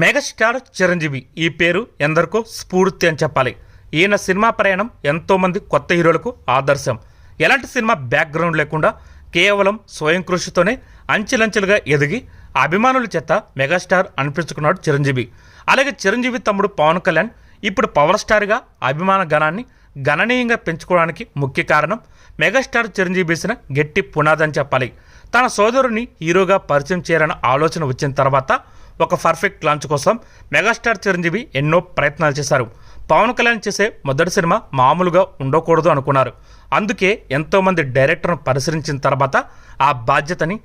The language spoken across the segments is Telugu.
మెగాస్టార్ చిరంజీవి. ఈ పేరు ఎందరికో స్ఫూర్తి అని చెప్పాలి. ఈయన సినిమా ప్రయాణం ఎంతోమంది కొత్త హీరోలకు ఆదర్శం. ఎలాంటి సినిమా బ్యాక్గ్రౌండ్ లేకుండా కేవలం స్వయం కృషితోనే అంచెలంచెలుగా ఎదిగి అభిమానుల చేత మెగాస్టార్ అనిపించుకున్నాడు చిరంజీవి. అలాగే చిరంజీవి తమ్ముడు పవన్ కళ్యాణ్ ఇప్పుడు పవర్ స్టార్గా అభిమాన గణాన్ని గణనీయంగా పెంచుకోవడానికి ముఖ్య కారణం మెగాస్టార్ చిరంజీవి వేసిన గట్టి పునాదని చెప్పాలి. తన సోదరుని హీరోగా పరిచయం చేయాలన్న ఆలోచన వచ్చిన తర్వాత ఒక పర్ఫెక్ట్ లాంచ్ కోసం మెగాస్టార్ చిరంజీవి ఎన్నో ప్రయత్నాలు చేశారు. పవన్ కళ్యాణ్ చేసే మొదటి సినిమా మామూలుగా ఉండకూడదు అనుకున్నారు. అందుకే ఎంతోమంది డైరెక్టర్ను పరిశీలించిన తర్వాత ఆ బాధ్యతని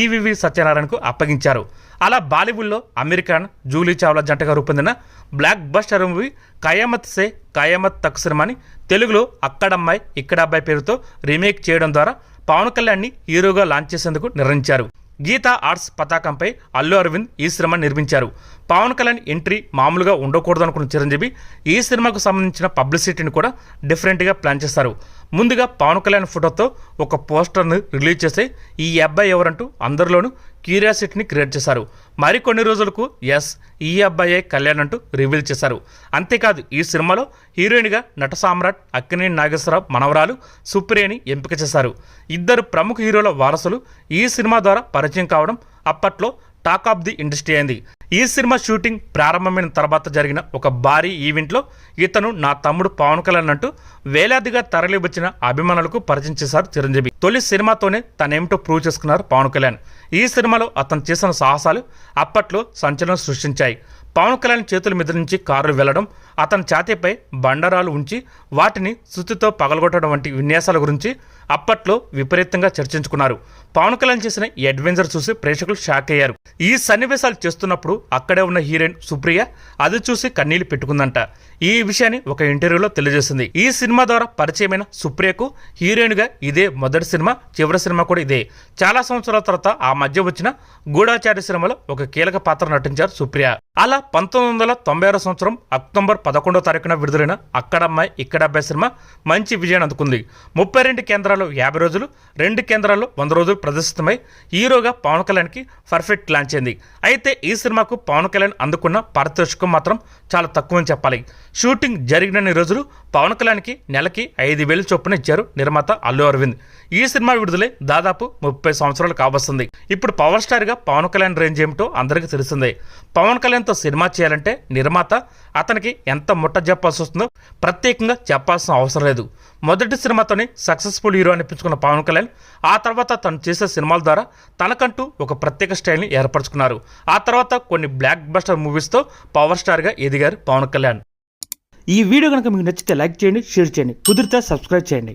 ఈవివి సత్యనారాయణకు అప్పగించారు. అలా బాలీవుడ్లో అమెరికాన్ జూలీ చావ్లా జంటగా రూపొందిన blockbuster movie Qayamat Se Qayamat Tak సినిమాని తెలుగులో అక్కడమ్మాయి ఇక్కడ అబ్బాయి పేరుతో రీమేక్ చేయడం ద్వారా పవన్ కళ్యాణ్ని హీరోగా లాంచ్ చేసేందుకు నిర్ణయించారు. గీతా ఆర్ట్స్ పతాకంపై అల్లు అరవింద్ ఈ సినిమా నిర్మించారు. పవన్ కళ్యాణ్ ఎంట్రీ మామూలుగా ఉండకూడదు అనుకున్న చిరంజీవి ఈ సినిమాకు సంబంధించిన పబ్లిసిటీని కూడా డిఫరెంట్గా ప్లాన్ చేస్తారు. ముందుగా పవన్ కళ్యాణ్ ఫోటోతో ఒక పోస్టర్ను రిలీజ్ చేసి ఈ అబ్బాయి ఎవరంటూ అందరిలోనూ క్యూరియాసిటీని క్రియేట్ చేశారు. మరికొన్ని రోజులకు ఎస్ ఈ అబ్బాయే కళ్యాణ్ అంటూ రివీల్ చేశారు. అంతేకాదు ఈ సినిమాలో హీరోయిన్గా నట సామ్రాట్ అక్కినేని నాగేశ్వరరావు మనవరాలు సుప్రియని ఎంపిక చేశారు. ఇద్దరు ప్రముఖ హీరోల వారసులు ఈ సినిమా ద్వారా పరిచయం కావడం అప్పట్లో టాక్ ఆఫ్ ది ఇండస్ట్రీ అయింది. ఈ సినిమా షూటింగ్ ప్రారంభమైన తర్వాత జరిగిన ఒక భారీ ఈవెంట్లో ఇతను నా తమ్ముడు పవన్ కళ్యాణ్ అంటూ వేలాదిగా తరలివచ్చిన అభిమానులకు పరిచయం చేశారు చిరంజీవి. తొలి సినిమాతోనే తనేమిటో ప్రూవ్ చేసుకున్నారు పవన్ కళ్యాణ్. ఈ సినిమాలో అతను చేసిన సాహసాలు అప్పట్లో సంచలనం సృష్టించాయి. పవన్ కళ్యాణ్ చేతుల మీద నుంచి కారులు వెళ్ళడం అతని ఛాతీపై బండరాలు ఉంచి వాటిని సుత్తితో పగలగొట్టడం వంటి విన్యాసాల గురించి అప్పట్లో విపరీతంగా చర్చించుకున్నారు. పవన్ కళ్యాణ్ చేసిన ఈ అడ్వెంచర్ చూసి ప్రేక్షకులు షాక్ అయ్యారు. ఈ సన్నివేశాలు చేస్తున్నప్పుడు అక్కడే ఉన్న హీరోయిన్ సుప్రియ అది చూసి కన్నీళ్ళు పెట్టుకుందంట. ఈ విషయాన్ని ఒక ఇంటర్వ్యూలో తెలియజేసింది ఈ సినిమా ద్వారా పరిచయమైన సుప్రియకు హీరోయిన్గా ఇదే మొదటి సినిమా చివరి సినిమా కూడా ఇదే. చాలా సంవత్సరాల తర్వాత ఆ మధ్య వచ్చిన గూఢాచార్య సినిమాలో ఒక కీలక పాత్ర నటించారు సుప్రియ. అలా పంతొమ్మిది వందల తొంభై ఆరో సంవత్సరం అక్టోబర్ పదకొండో తారీఖున విడుదలైన అక్కడమ్మాయి ఇక్కడ అబ్బాయి సినిమా మంచి విజయాన్ని అందుకుంది. ముప్పై రెండు కేంద్రాల్లో యాభై రోజులు రెండు కేంద్రాల్లో వంద రోజులు ప్రదర్శితమై హీరోగా పవన్ కళ్యాణ్కి పర్ఫెక్ట్ లాంచ్ అయింది. అయితే ఈ సినిమాకు పవన్ కళ్యాణ్ అందుకున్న పారితోషికం మాత్రం చాలా తక్కువని చెప్పాలి. షూటింగ్ జరిగినన్ని రోజులు పవన్ కళ్యాణ్కి నెలకి ఐదు వేలు చొప్పున ఇచ్చారు నిర్మాత అల్లు అరవింద్. ఈ సినిమా విడుదలై దాదాపు ముప్పై సంవత్సరాలు కావస్తుంది ఇప్పుడు పవర్ స్టార్గా పవన్ కళ్యాణ్ రేంజ్ ఏమిటో అందరికీ తెలిసిందే పవన్ కళ్యాణ్తో సినిమా చేయాలంటే నిర్మాత అతనికి ఎంత ముట్ట చెప్పాల్సి వస్తుందో ప్రత్యేకంగా చెప్పాల్సిన అవసరం లేదు. మొదటి సినిమాతోనే సక్సెస్ఫుల్ హీరో అనిపించుకున్న పవన్ కళ్యాణ్ ఆ తర్వాత తను చేసే సినిమాల ద్వారా తనకంటూ ఒక ప్రత్యేక స్టైల్ని ఏర్పరచుకున్నారు. ఆ తర్వాత కొన్ని బ్లాక్ బస్టర్ మూవీస్తో పవర్ స్టార్గా ఎదిగారు పవన్ కళ్యాణ్. ఈ వీడియో కనుక మీకు నచ్చితే లైక్ చేయండి షేర్ చేయండి. కుదిరితే సబ్స్క్రైబ్ చేయండి.